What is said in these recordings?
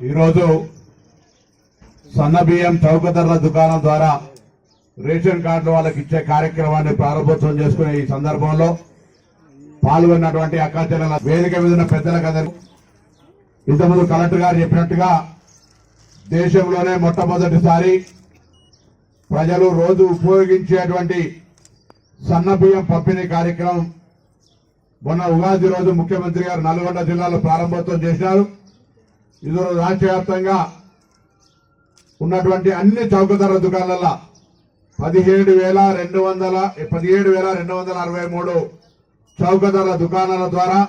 ఈరోజు సన్న బియ్యం చౌక ధరల దుకాణం ద్వారా రేషన్ కార్డు వాళ్ళకి ఇచ్చే కార్యక్రమాన్ని ప్రారంభోత్సవం చేసుకునే ఈ సందర్భంలో పాల్గొన్నటువంటి అక్కాచెల్లెల వేదిక మీద ఉన్న పెద్దలకు అందరూ ఇంతకుముందు కలెక్టర్ గారు చెప్పినట్టుగా దేశంలోనే మొట్టమొదటిసారి ప్రజలు రోజు ఉపయోగించేటువంటి సన్న బియ్యం పంపిణీ కార్యక్రమం మొన్న ఉగాది రోజు ముఖ్యమంత్రి గారు నల్గొండ జిల్లాలో ప్రారంభోత్సవం చేశారు ఇది రోజు రాష్ట్ర వ్యాప్తంగా ఉన్నటువంటి అన్ని చౌక దుకాణాల పదిహేడు వేల రెండు వందల పదిహేడు వేల రెండు వందల అరవై మూడు చౌక ధర దుకాణాల ద్వారా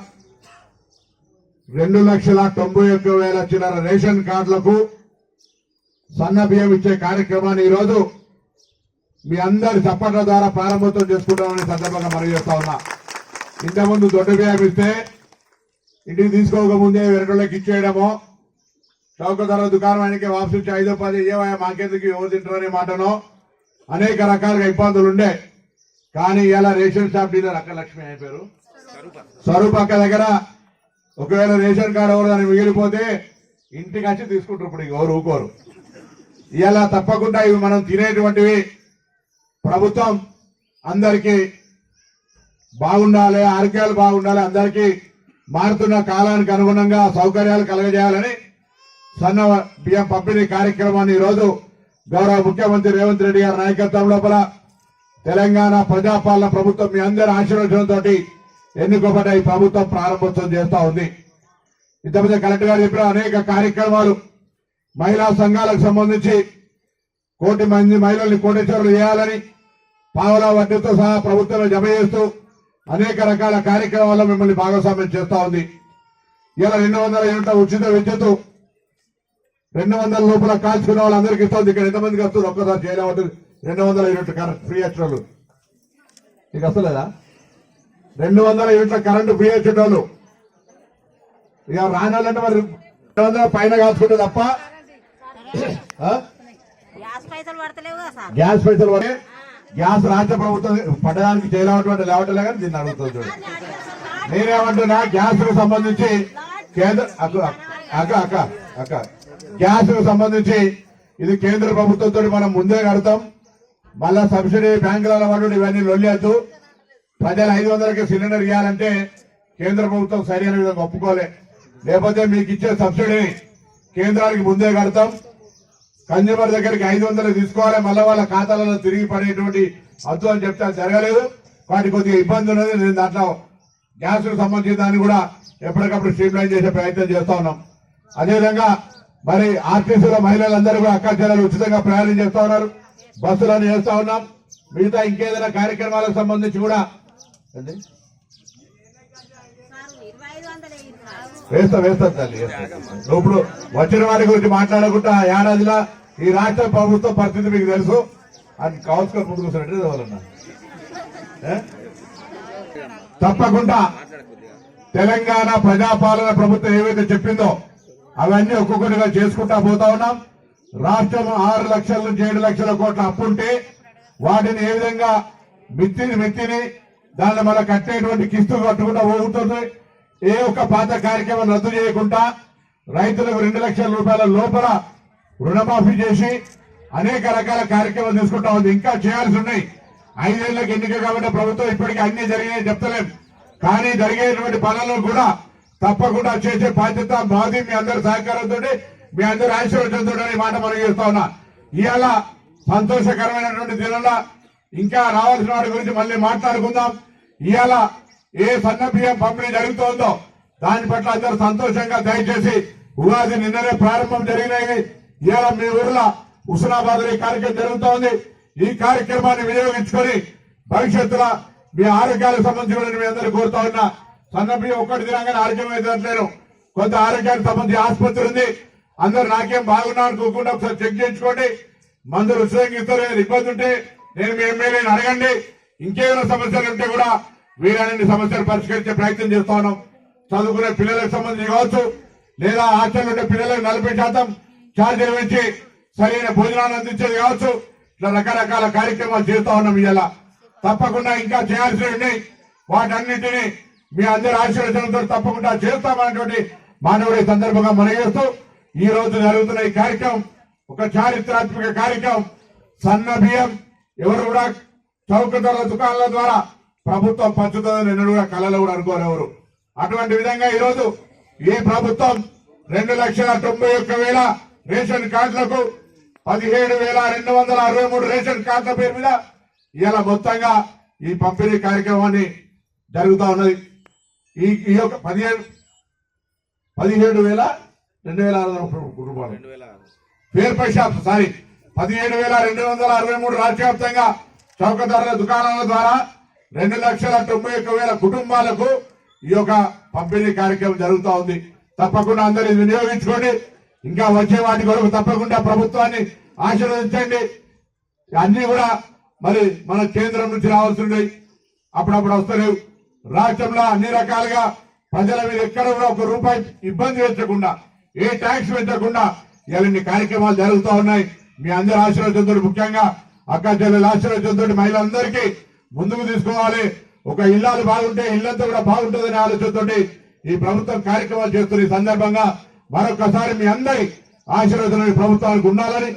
రెండు లక్షల తొంభై ఒక్క వేల చిల్లర రేషన్ కార్డులకు సన్న బియ్యం ఇచ్చే కార్యక్రమాన్ని ఈరోజు మీ అందరి చప్పట్ల ద్వారా ప్రారంభోత్సవం చేసుకుంటామని సందర్భంగా మనవి చేస్తా ఉన్నా. ఇంతకుముందు దొడ్డ బియ్యం ఇస్తే ఇంటికి తీసుకోకముందే వెనకలోకి ఇచ్చేయడమో చౌక ధర దుకాణానికి వాపసు ఇచ్చి ఐదో పది ఏవయా మాకెందుకు ఎవరు తింటారనే మాటనో? అనేక రకాలుగా ఇబ్బందులు ఉండే. కానీ ఇలా రేషన్ షాప్ డీలర్ అక్క లక్ష్మి అయిపోయారు స్వరూప్ అక్క దగ్గర ఒకవేళ రేషన్ కార్డు ఎవరు దాన్ని మిగిలిపోతే ఇంటికి వచ్చి తీసుకుంటారు ఇప్పుడు ఇంక ఎవరు ఊకోరు. ఇలా తప్పకుండా ఇవి మనం తినేటువంటివి. ప్రభుత్వం అందరికీ బాగుండాలి ఆరోగ్యాలు బాగుండాలి అందరికీ మారుతున్న కాలానికి అనుగుణంగా సౌకర్యాలు కలగజేయాలని సన్న బియ్యం పంపిణీ కార్యక్రమాన్ని ఈరోజు గౌరవ ముఖ్యమంత్రి రేవంత్ రెడ్డి గారి నాయకత్వం లోపల తెలంగాణ ప్రజాపాలన ప్రభుత్వం మీ అందరి ఆశీర్వచనంతో ఎన్నుకోబడ్డ ఈ ప్రభుత్వం ప్రారంభోత్సవం చేస్తా ఉంది. ఇంతకుముందు కలెక్టర్ గారు చెప్పిన అనేక కార్యక్రమాలు మహిళా సంఘాలకు సంబంధించి కోటి మంది మహిళల్ని కోటేశ్వరులు చేయాలని పావలా వడ్డీతో సహా ప్రభుత్వం జమ చేస్తూ అనేక రకాల కార్యక్రమాల్లో మిమ్మల్ని భాగస్వామ్యం చేస్తా ఉంది. ఇలా రెండు వందల యూనిట్ల ఉచిత విద్యుత్ రెండు వందల లోపల కాల్చుకున్న వాళ్ళందరికీ ఇస్తుంది ఇక్కడ ఎంతమందికి వస్తుంది ఒక్కసారి చేయలేమంటుంది రెండు వందల యూనిట్లు కరెంట్ ఫ్రీ వచ్చేవాళ్ళు నీకు వస్తలేదా రెండు వందల యూనిట్ల కరెంటు ఫ్రీ వచ్చేటోళ్ళు ఇక రానాలంటే మరి రెండు వందల పైన కాల్చుకుంటే తప్ప? గ్యాస్ పైసలు సార్. గ్యాస్ పైసలు పడే గ్యాస్ రాష్ట్ర ప్రభుత్వం పడడానికి చేయలేటువంటి లేవటలే కానీ దీన్ని అడుగుతుంది చూడు. నేనేమంటున్నా గ్యాస్కు సంబంధించి కేంద్ర అక్క అక్క అక్క అక్క. గ్యాస్కు సంబంధించి ఇది కేంద్ర ప్రభుత్వంతో మనం ముందే కడతాం. మళ్ళా సబ్సిడీ బ్యాంకుల వాడు ఇవన్నీ లొల్లేద్దు ప్రజలు ఐదు వందలకి సిలిండర్ ఇవ్వాలంటే కేంద్ర ప్రభుత్వం సరైన విధంగా ఒప్పుకోలే. లేకపోతే మీకు ఇచ్చే సబ్సిడీని కేంద్రానికి ముందే కడతాం. కన్జ్యూమర్ దగ్గరికి ఐదు వందలు తీసుకోవాలి. మళ్ళీ వాళ్ళ ఖాతాలలో తిరిగి పడేటువంటి అద్దు అని చెప్తే జరగలేదు. వాటి కొద్దిగా ఇబ్బంది ఉన్నది. నేను దాంట్లో గ్యాస్కు సంబంధించిన దాన్ని కూడా ఎప్పటికప్పుడు స్ట్రీమ్ లైన్ చేసే ప్రయత్నం చేస్తా ఉన్నాం. అదేవిధంగా మరి ఆర్టీసీలో మహిళలందరూ కూడా అక్క ఉచితంగా ప్రయాణం చేస్తా ఉన్నారు. బస్సులను చేస్తా ఉన్నాం. మిగతా ఇంకేదైనా కార్యక్రమాలకు సంబంధించి కూడా ఏంటి? వేస్తా వేస్తా తల్లి ఇప్పుడు వచ్చిన వారి గురించి మాట్లాడకుండా ఏడాదిలా ఈ రాష్ట్ర ప్రభుత్వ పరిస్థితి మీకు తెలుసు. అని కౌన్సిలర్ ముందుకు వస్తున్నట్టు తప్పకుండా తెలంగాణ ప్రజాపాలన ప్రభుత్వం ఏవైతే చెప్పిందో అవన్నీ ఒక్కొక్కటిగా చేసుకుంటా పోతా ఉన్నాం. రాష్ట్రం ఆరు లక్షల నుంచి ఏడు లక్షల కోట్ల అప్పుంటే వాటిని ఏ విధంగా మిత్తిని మిత్తిని దాన్ని మన కట్టేటువంటి కిస్తు కట్టుకుంటా పోతుంది ఏ ఒక్క పాత కార్యక్రమం రద్దు చేయకుండా రైతులకు రెండు లక్షల రూపాయల లోపల రుణమాఫీ చేసి అనేక రకాల కార్యక్రమాలు తీసుకుంటా ఉంది. ఇంకా చేయాల్సి ఉన్నాయి. ఐదేళ్ళకు ఎన్నిక కాబట్టి ప్రభుత్వం ఇప్పటికీ అన్ని జరిగినాయి చెప్తలేం. కానీ జరిగేటువంటి పనులను కూడా తప్పకుండా చేసే బాధ్యత మాది మీ అందరి సహకారంతో మీ అందరి ఆశీర్వచనంతో ఈ మాట మనం చేస్తా ఉన్నా. ఇవాళ సంతోషకరమైనటువంటి దినంలో ఇంకా రావాల్సిన వాటి గురించి మళ్ళీ మాట్లాడుకుందాం. ఇవాళ ఏ సన్న బియ్యం పంపిణీ జరుగుతోందో దాని పట్ల అందరూ సంతోషంగా దయచేసి ఉగాది నిన్ననే ప్రారంభం జరిగినాయి. ఇవాళ మీ ఊర్లో హుస్నాబాద్ ఈ కార్యక్రమం జరుగుతోంది. ఈ కార్యక్రమాన్ని వినియోగించుకొని భవిష్యత్తులో మీ ఆరోగ్యాలకు సంబంధించిన మీ అందరూ కోరుతా ఉన్నా. సన్నప్రియ ఒక్కటి తినగానే ఆరోగ్యం అవుతుంటలేను కొంత ఆరోగ్యానికి సంబంధించి ఆసుపత్రి ఉంది. అందరు నాకేం బాగున్నా అనుకోకుండా ఒకసారి చెక్ చేయించుకోండి. మందులు ఉచితంగా ఇస్తారు ఇబ్బంది ఉంటే నేను మీ ఎమ్మెల్యేని అడగండి. ఇంకేమైనా సమస్యలు ఉంటే కూడా వీరన్ని సమస్యలు పరిష్కరించే ప్రయత్నం చేస్తా ఉన్నాం. చదువుకునే పిల్లలకు సంబంధించి కావచ్చు లేదా హాస్టల్ ఉండే పిల్లలకు నలభై శాతం ఛార్జీలు పెంచి సరైన భోజనాన్ని అందించేది కావచ్చు. ఇట్లా రకరకాల కార్యక్రమాలు చేస్తా ఉన్నాం ఇలా తప్పకుండా ఇంకా చేయాల్సి ఉన్నాయి. వాటన్నిటిని మీ అందరి ఆశీర్వచనంతో తప్పకుండా చేస్తామన్నటువంటి మానవుడి సందర్భంగా మనం చేస్తూ ఈ రోజు జరుగుతున్న ఈ కార్యక్రమం ఒక చారిత్రాత్మక కార్యక్రమం సన్న బియ్యం ఎవరు కూడా చౌక ధరల దుకాణాల ద్వారా ప్రభుత్వం పంచుతుందని నిన్ను కూడా కళలో కూడా అనుకోరెవరు అటువంటి విధంగా ఈరోజు ఈ ప్రభుత్వం రెండు లక్షల తొంభై ఒక్క వేల రేషన్ కార్డులకు పదిహేడు వేల రెండు వందల అరవై మూడు రేషన్ కార్డుల పేరు మీద ఇలా మొత్తంగా ఈ పంపిణీ కార్యక్రమాన్ని జరుగుతూ ఉన్నది. ఈ ఈ యొక్క పదిహేడు పదిహేడు వేల రెండు వేల ఆరు వందల కుటుంబాలు పేర్పై షాప్ సారీ పదిహేడు వేల రెండు వందల అరవై మూడు రాష్ట్ర వ్యాప్తంగా చౌక ధరల దుకాణాల ద్వారా రెండు లక్షల తొంభై ఒక్క వేల కుటుంబాలకు ఈ యొక్క పంపిణీ కార్యక్రమం జరుగుతూ ఉంది. తప్పకుండా అందరూ వినియోగించుకోండి. ఇంకా వచ్చే వాటి కొరకు తప్పకుండా ప్రభుత్వాన్ని ఆశీర్వదించండి. అన్ని కూడా మరి మన కేంద్రం నుంచి రావాల్సింది అప్పుడప్పుడు వస్తలేవు. రాష్ట్రంలో అన్ని రకాలుగా ప్రజల మీద ఎక్కడ కూడా ఒక రూపాయి ఇబ్బంది పెంచకుండా ఏ ట్యాక్స్ పెంచకుండా ఇవన్నీ కార్యక్రమాలు జరుగుతూ ఉన్నాయి. మీ అందరి ఆశీర్వచంతో ముఖ్యంగా అక్క చెల్లెల ఆశీర్వచంతో మహిళలందరికీ ముందుకు తీసుకోవాలి ఒక ఇల్లాలు బాగుంటే ఇల్లంతా కూడా బాగుంటుందనే ఆలోచనతో ఈ ప్రభుత్వం కార్యక్రమాలు చేస్తున్న ఈ సందర్భంగా మరొకసారి మీ అందరి ఆశీర్వచనం ప్రభుత్వానికి ఉండాలని